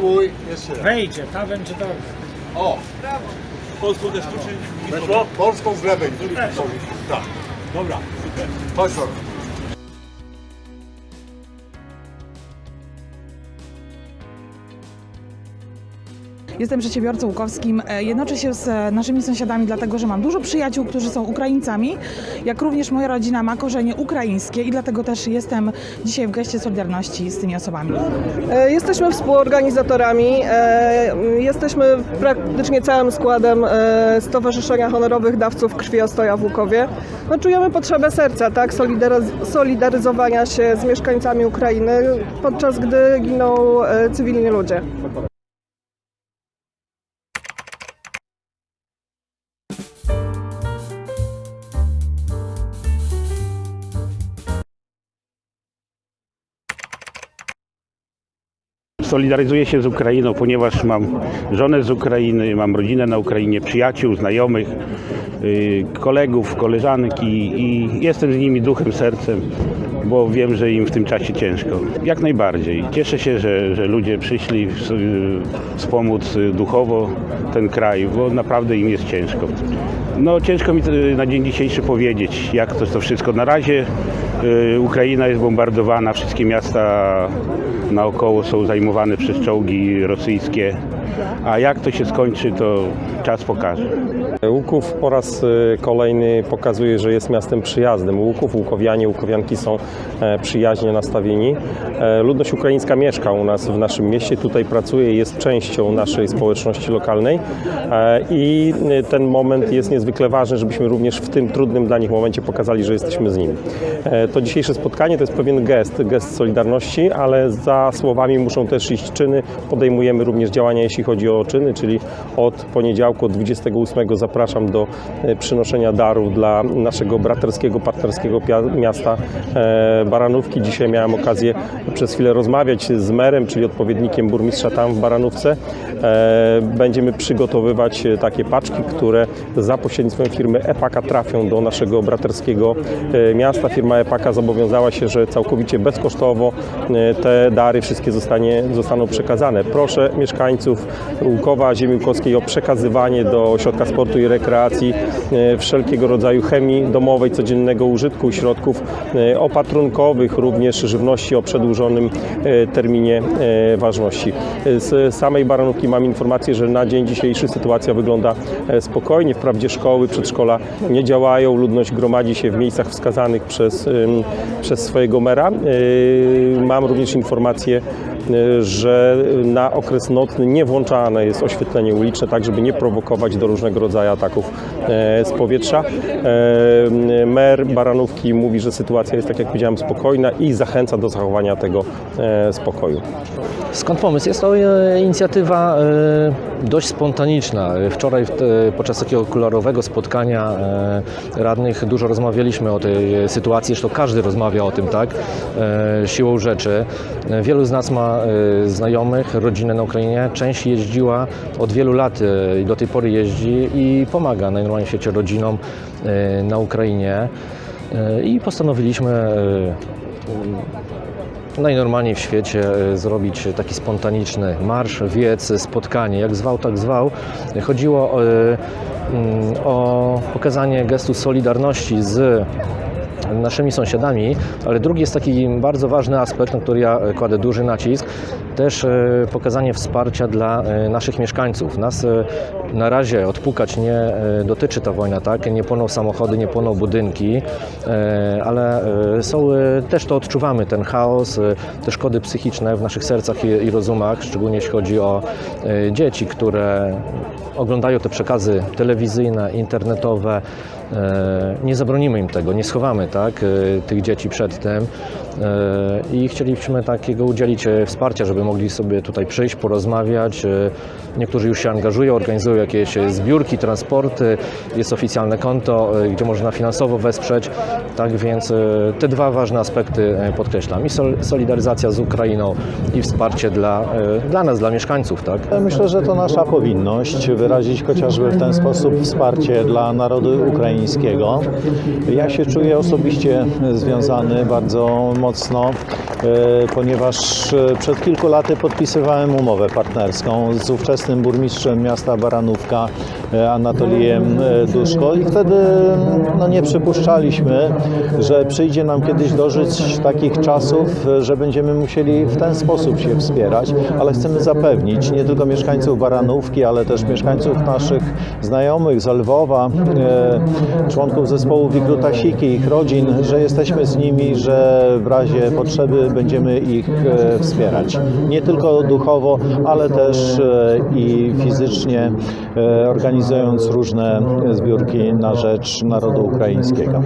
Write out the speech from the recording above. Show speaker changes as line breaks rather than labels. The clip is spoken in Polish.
Spróbuj. Jeszcze raz.
Wejdzie, ta będzie dobrze.
O!
Polską też czy...
Weszło? Polską z lewej. Tak.
Dobra.
Chodź Flora.
Jestem przedsiębiorcą łukowskim. E, Jednoczę się z e, naszymi sąsiadami, dlatego że mam dużo przyjaciół, którzy są Ukraińcami, jak również moja rodzina ma korzenie ukraińskie i dlatego też jestem dzisiaj w geście Solidarności z tymi osobami.
E, Jesteśmy współorganizatorami. Jesteśmy praktycznie całym składem Stowarzyszenia Honorowych Dawców Krwi Ostoja w Łukowie. No, czujemy potrzebę serca, tak, solidaryz- solidaryzowania się z mieszkańcami Ukrainy, podczas gdy giną cywilni ludzie.
Solidaryzuję się z Ukrainą, ponieważ mam żonę z Ukrainy, mam rodzinę na Ukrainie, przyjaciół, znajomych, yy, kolegów, koleżanki i jestem z nimi duchem, sercem, bo wiem, że im w tym czasie ciężko. Jak najbardziej. Cieszę się, że, że ludzie przyszli yy, wspomóc duchowo ten kraj, bo naprawdę im jest ciężko. No ciężko mi yy, na dzień dzisiejszy powiedzieć, jak to, to wszystko. Na razie Ukraina jest bombardowana, wszystkie miasta naokoło są zajmowane przez czołgi rosyjskie. A jak to się skończy, to czas pokaże.
Łuków po raz e, kolejny pokazuje, że jest miastem przyjaznym. Łuków, Łukowianie, Łukowianki są e, przyjaźnie nastawieni. E, Ludność ukraińska mieszka u nas w naszym mieście, tutaj pracuje jest częścią naszej społeczności lokalnej E, i e, ten moment jest niezwykle ważny, żebyśmy również w tym trudnym dla nich momencie pokazali, że jesteśmy z nimi. To dzisiejsze spotkanie to jest pewien gest, gest solidarności, ale za słowami muszą też iść czyny. Podejmujemy również działania, jeśli chodzi o czyny, czyli od poniedziałku, od 28 zapraszam do e, przynoszenia darów dla naszego braterskiego, partnerskiego miasta e, Baranówki. Dzisiaj miałem okazję przez chwilę rozmawiać z merem, czyli odpowiednikiem burmistrza tam w Baranówce. E, Będziemy przygotowywać takie paczki, które za pośrednictwem firmy Epaka trafią do naszego braterskiego miasta. Firma Epaka zobowiązała się, że całkowicie bezkosztowo te dary wszystkie zostanie, zostaną przekazane. Proszę mieszkańców Łukowa, Ziemi Łukowskiej o przekazywanie do Ośrodka Sportu i Rekreacji e, wszelkiego rodzaju chemii domowej, codziennego użytku, środków e, opatrunkowych, również żywności o przedłużonym e, terminie ważności. Z samej Baranówki mam informację, że na dzień dzisiejszy sytuacja wygląda spokojnie. Wprawdzie szkoły, przedszkola nie działają, ludność gromadzi się w miejscach wskazanych przez, przez swojego mera. Mam również informację, że na okres nocny nie włączane jest oświetlenie uliczne, tak żeby nie prowokować do różnego rodzaju ataków e, z powietrza. E, Mer Baranówki mówi, że sytuacja jest, tak jak powiedziałem, spokojna i zachęca do zachowania tego e, spokoju.
Skąd pomysł? Jest to e, inicjatywa e, dość spontaniczna. E, Wczoraj podczas takiego kolorowego spotkania e, radnych dużo rozmawialiśmy o tej e, sytuacji, zresztą każdy rozmawia o tym, tak, e, siłą rzeczy. E, Wielu z nas ma e, znajomych, rodzinę na Ukrainie. Część jeździła od wielu lat e, i do tej pory jeździ i pomaga najnormalniej w świecie rodzinom e, na Ukrainie. I postanowiliśmy najnormalniej w świecie zrobić taki spontaniczny marsz, wiec, spotkanie, jak zwał, tak zwał. Chodziło e, mm, o pokazanie gestu solidarności z naszymi sąsiadami, ale drugi jest taki bardzo ważny aspekt, na który ja e, kładę duży nacisk, też e, pokazanie wsparcia dla e, naszych mieszkańców. Nas na razie odpukać nie dotyczy ta wojna, tak? Nie płoną samochody, nie płoną budynki, ale są, też to odczuwamy, ten chaos, te szkody psychiczne w naszych sercach i, rozumach, szczególnie jeśli chodzi o dzieci, które oglądają te przekazy telewizyjne, internetowe. E, Nie zabronimy im tego, nie schowamy tak, e, tych dzieci przed tym E, i chcielibyśmy takiego udzielić wsparcia, żeby mogli sobie tutaj przyjść, porozmawiać. Niektórzy już się angażują, organizują jakieś zbiórki, transporty, jest oficjalne konto, gdzie można finansowo wesprzeć. Tak więc te dwa ważne aspekty podkreślam. I sol- solidaryzacja z Ukrainą i wsparcie dla, dla nas, dla mieszkańców. Tak?
Myślę, że to nasza powinność wyrazić chociażby w ten sposób wsparcie dla narodu ukraińskiego.
Ukraińskiego. Ja się czuję osobiście związany bardzo mocno, e, ponieważ e, przed kilku laty podpisywałem umowę partnerską z ówczesnym burmistrzem miasta Baranówka Anatolijem e, Duszko i wtedy no, nie przypuszczaliśmy, że przyjdzie nam kiedyś dożyć takich czasów, e, że będziemy musieli w ten sposób się wspierać, ale chcemy zapewnić nie tylko mieszkańców Baranówki, ale też mieszkańców naszych znajomych z Lwowa, e, członków zespołu Wigrutasiki, ich rodzin, że jesteśmy z nimi, że w razie potrzeby będziemy ich e, wspierać. Nie tylko duchowo, ale też e, i fizycznie, e, organizując różne zbiórki na rzecz narodu ukraińskiego.